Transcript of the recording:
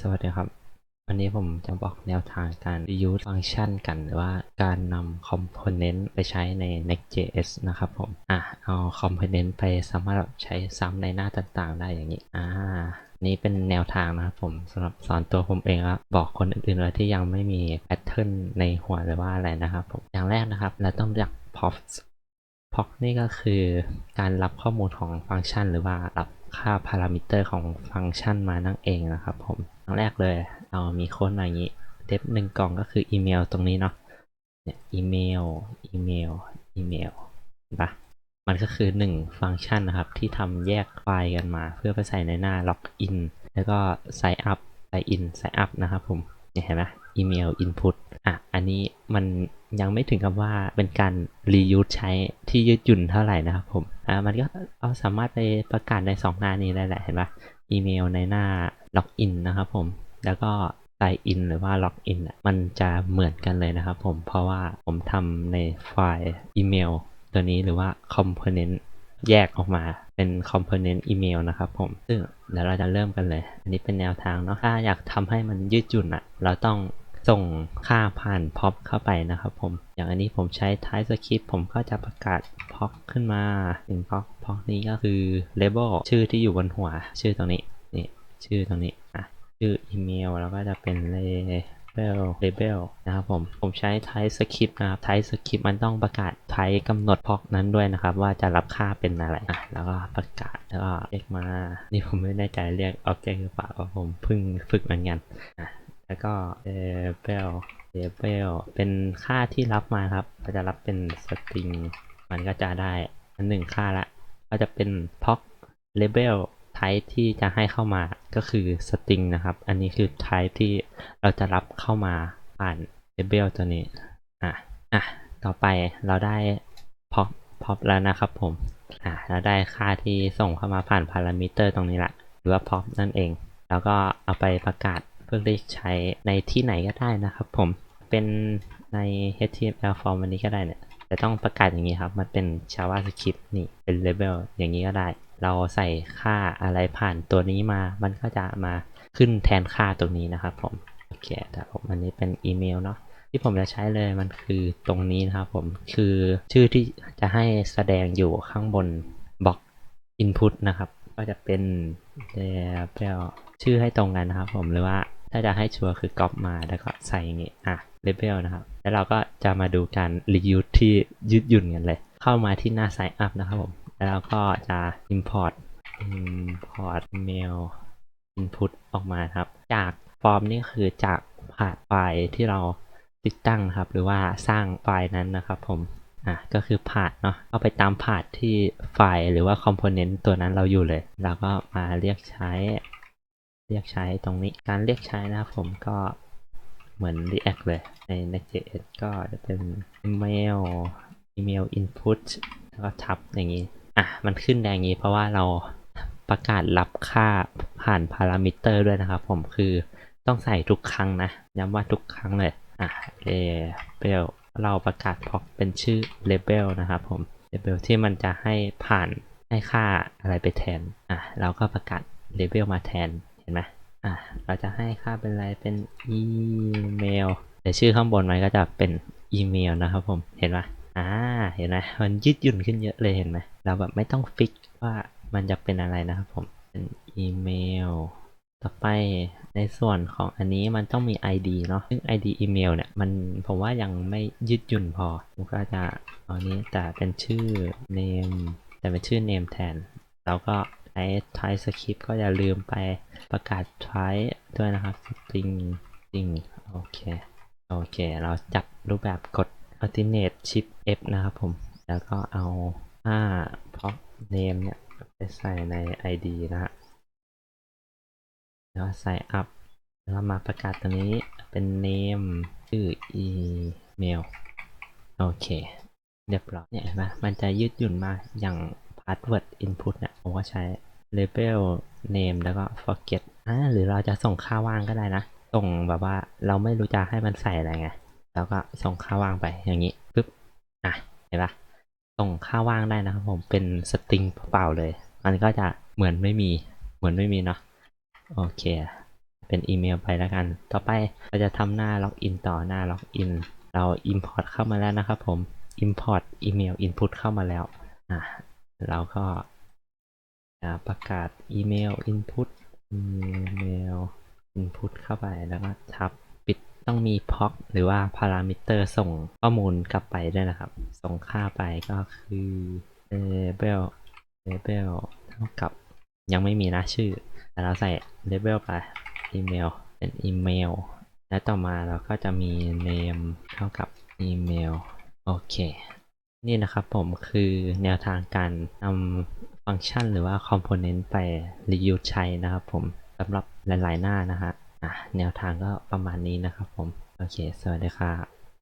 สวัสดีครับ วันนี้ผมจะบอกแนวทางการ reuse ฟังก์ชันกันหรือว่าการนำ component ไปใช้ใน Next.js นะครับผม อะ เอา component ไปสามารถใช้ซ้ำในหน้าต่างๆ ได้อย่างนี้ อ่า นี่เป็นแนวทางนะครับผมสำหรับสอนตัวผมเองแล้วบอกคนอื่นๆไว้ที่ยังไม่มีแพทเทิร์นในหัวหรือว่าอะไรนะครับผม อย่างแรกนะครับ เราต้องรู้จัก props POC นี่ก็คือการรับข้อมูลของฟังก์ชัน หรือว่ารับค่าพารามิเตอร์ของฟังก์ชันมานั่นเองนะครับผม อย่างแรกเลยเรามีโค้ดมาอย่างนี้ เดฟหนึ่งกล่องก็คืออีเมลตรงนี้เนาะ เนี่ยอีเมล อีเมล อีเมลเห็นปะมันก็คือ 1 ฟังก์ชันนะครับ ที่ทำแยกไฟล์กันมา เพื่อไปใส่ในหน้าล็อกอินแล้วก็ sign up sign in sign up นะครับผมเห็นไหมอีเมล input อะ อันนี้มันยังไม่ถึงกับว่าเป็นการ reuse ใช้ที่ยืดหยุ่นเท่าไหร่นะครับผม อ่า มันก็เอาสามารถไปประกาศใน 2 หน้านี้ได้แหละ เห็นปะอีเมลในหน้า login นนะครับผม แล้วก็ sign in หรือว่า login อะมันจะเหมือนกันเลยนะครับผม เพราะว่าผมทำในไฟล์อีเมลตัวนี้หรือว่า component แยกออกมาเป็น component อีเมลนะครับผม ซึ่งเดี๋ยวเราจะเริ่มกันเลย อันนี้เป็นแนวทางเนาะ ถ้าอยากทำให้มันยืดหยุ่นอะ เราต้องส่งค่าผ่าน pop เข้าไปนะครับผม อย่างอันนี้ผมใช้ type script ผมก็จะประกาศ pop ขึ้นมาเป็น pop pop นี้ก็คือ label ชื่อที่อยู่บนหัวชื่อตรงนี้ ชื่อตรงนี้อะชื่ออีเมลแล้วก็จะเป็น label label นะครับผม ผมใช้ type script นะครับ type script มันต้องประกาศ type กำหนด pop นั้นด้วยนะครับ ว่าจะรับค่าเป็นอะไรอะแล้วก็ประกาศแล้วก็เรียกมา นี่ผมไม่แน่ใจเรียก object หรือเปล่าเพราะผมเพิ่งฝึกเหมือนกันอะแล้วก็ label label เป็นค่าที่รับมาครับก็จะรับเป็น string มันก็จะได้อันหนึ่งค่าละ ก็จะเป็น poc label type ที่จะให้เข้ามาก็คือ string นะครับ อันนี้คือ type ที่เราจะรับเข้ามาผ่าน label ตัวนี้ อะ อะ ต่อไปเราได้ pop pop แล้วนะครับผม อะ เราได้ค่าที่ส่งเข้ามาผ่านพารามิเตอร์ตรงนี้ละหรือว่า pop นั่นเอง แล้วก็เอาไปประกาศเพื่อที่ใช้ในที่ไหนก็ได้นะครับผม เป็นใน HTML form อันนี้ก็ได้เนี่ยแต่ต้องประกาศอย่างนี้ครับ มันเป็น JavaScript นี่ เป็น label อย่างนี้ก็ได้ เราใส่ค่าอะไรผ่านตัวนี้มา มันก็จะมาขึ้นแทนค่าตรงนี้นะครับผมโอเคแต่ผมอันนี้เป็นอีเมลเนาะที่ผมจะใช้เลยมันคือตรงนี้นะครับผมคือชื่อที่จะให้แสดงอยู่ข้างบนบล็อก input นะครับ ก็จะเป็น label ชื่อให้ตรงกันนะครับผมหรือว่าถ้าจะให้ชัวร์คือก๊อปมาแล้วก็ใส่อย่างงี้อะ label นะครับ แล้วเราก็จะมาดูการ reuse ที่ยืดหยุ่นกันเลย เข้ามาที่หน้า sign up นะครับผม แล้วเราก็จะ import import mail input ออกมาครับ จากฟอร์มนี่คือจากผ่านไฟล์ที่เราติดตั้งครับ หรือว่าสร้างไฟล์นั้นนะครับผมอะก็คือพาดเนาะเข้าไปตามพาดที่ไฟล์หรือว่า component ตัวนั้นเราอยู่เลย แล้วก็มาเรียกใช้ เรียกใช้ตรงนี้ การเรียกใช้นะครับผมก็เหมือน React เลย ใน Next.js ก็จะเป็น email email input แล้วก็ทับอย่างนี้ อะมันขึ้นแดงอย่างนี้เพราะว่าเราประกาศรับค่าผ่านพารามิเตอร์ด้วยนะครับผมคือต้องใส่ทุกครั้งนะ ย้ำว่าทุกครั้งเลยอะ label เราประกาศพอกเป็นชื่อ label นะครับผม label ที่มันจะให้ผ่านให้ค่าอะไรไปแทนอะเราก็ประกาศ label มาแทนเห็นไหมอะเราจะให้ค่าเป็นอะไรเป็นอีเมลแต่ชื่อข้างบนมันก็จะเป็นอีเมลนะครับผมเห็นไหม อ่าเห็นไหมมันยืดหยุ่นขึ้นเยอะเลยเห็นไหมเราแบบไม่ต้องฟิกว่ามันจะเป็นอะไรนะครับผมเป็นอีเมลต่อไปในส่วนของอันนี้มันต้องมี ID เนาะซึ่ง ID อีเมลเนี่ยมันผมว่ายังไม่ยืดหยุ่นพอผมก็จะเอานี้แต่เป็นชื่อ name แต่เป็นชื่อ name แทน แล้วก็ใช้ type script ก็อย่าลืมไปประกาศ type ด้วยนะครับ string string โอเค โอเค เราจับรูปแบบกด alternate shift F นะครับผม แล้วก็เอาค่า pop name เนี่ย ไปใส่ใน ID นะฮะแล้วใส่ up แล้วมาประกาศตรงนี้เป็น name ชื่อ email โอเค เรียบร้อยเนี่ยเห็นไหมมันจะยืดหยุ่นมากอย่าง password input เนี่ยผมก็ใช้ label name แล้วก็ forget อ่าหรือเราจะส่งค่าว่างก็ได้นะ ส่งแบบว่าเราไม่รู้จะให้มันใส่อะไรไง แล้วก็ส่งค่าว่างไปอย่างนี้ปึ๊บอะเห็นปะส่งค่าว่างได้นะครับผมเป็นสตริงเปล่าเลย มันก็จะเหมือนไม่มีเหมือนไม่มีเนาะโอเคเป็นอีเมลไปแล้วกัน ต่อไปเราจะทำหน้าล็อกอินต่อหน้าล็อกอินเรา Import เข้ามาแล้วนะครับผม Import อีเมล Input เข้ามาแล้วอะเราก็ประกาศอีเมล Input อีเมล Input เข้าไปแล้วก็ทับ ปิดต้องมี POC หรือว่า Parameter ส่งข้อมูลกลับไปด้วยนะครับ ส่งค่าไปก็คือ label label เท่ากับยังไม่มีนะชื่อ แต่เราใส่ label ไปอีเมลเป็นอีเมลและต่อมาเราก็จะมี name เท่ากับอีเมลโอเค นี่นะครับผมคือแนวทางการนำฟังก์ชันหรือว่า component ไป reuse ใช้นะครับผมสำหรับหลาย ๆ หน้านะฮะ แนวทางก็ประมาณนี้นะครับผม โอเค สวัสดีครับ